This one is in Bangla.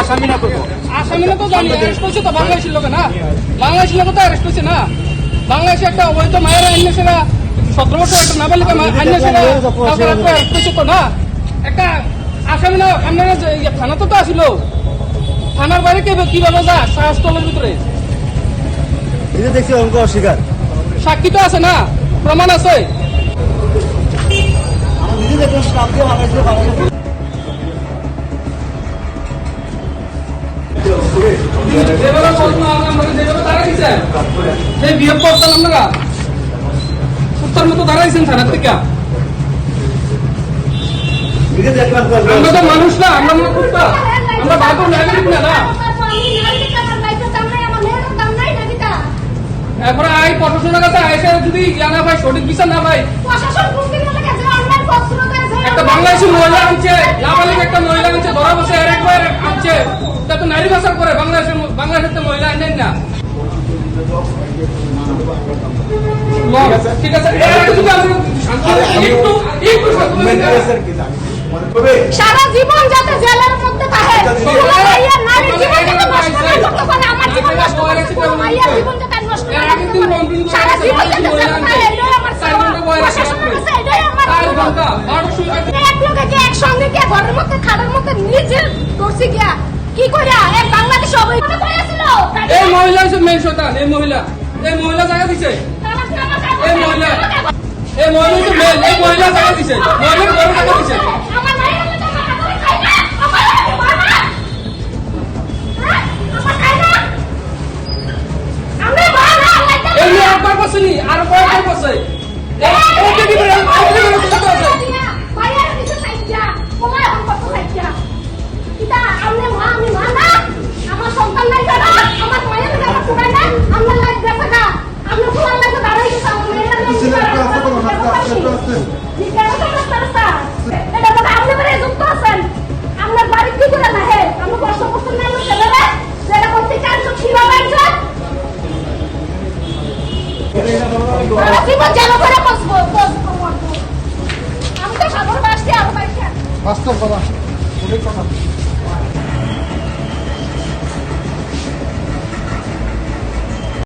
আসামি না তো। জানি, arrest করছে তো বাংলাদেশের লোকে না। বাংলাদেশের লোকে তো arrest করছে না। বাংলাদেশে একটা ওই তো মায়েরা আইনে সেরা, 17 বছর একটা নাবালিকা আইনে সেরা, কাউকে করছে তো না। একটা আসামি না, আপনারা যে তো আসিল। থানার বাইরে কে কীভাবে যায়? সাহস তলের ভিতরে। এই যে দেখছি অঙ্ক অস্বীকার। সাক্ষী তো আছে না? প্রমাণ আছে। কুত্তার মতো দাঁড়াইছেন থানার থেকে। আমরা তো মানুষ না, আমরা আমরা বাঘর নাগরিক না না। এখন আই প্রশাসনের কাছে আইসে যদি ইয়া না ভাই সঠিক বিচার না ভাই একটা বাংলাদেশি মহিলা আনছে নাবালিক একটা মহিলা আনছে ধরা বসে আর একবার আনছে। তা তো নারী ভাষা করে বাংলাদেশের বাংলাদেশের তো মহিলা আনেন না। ঠিক আছে একটু একটু জানি? সারা জীবন যাতে জেলের মধ্যে থাকে কোনো মাইয়ার নারীর জীবন যাতে নষ্ট না করতে পারে আমার জীবন নষ্ট করে কোনো মাইয়ার জীবন যাতে নষ্ট না করতে পারে সারা জীবন যাতে জেলে থাকে এটাই আমার চাওয়া প্রশাসনের কাছে এটাই আমার চার চাওয়া। ঘণ্টা বারোশো এক লোকে কি একসঙ্গে গিয়ে ঘরের মধ্যে খাটের মধ্যে নিজে করছি গিয়া? কি কইরা? এ বাংলাদেশ অবৈধ। হয়েছিল এই মহিলা হচ্ছে মেন শতান এই মহিলা। এই মহিলা জায়গা দিছে। এই মহিলা। এই মহিলা হচ্ছে মেন এই মহিলা জায়গা দিছে। মহিলা বড় জায়গা দিছে। আর বাইকে বাস্তব কথা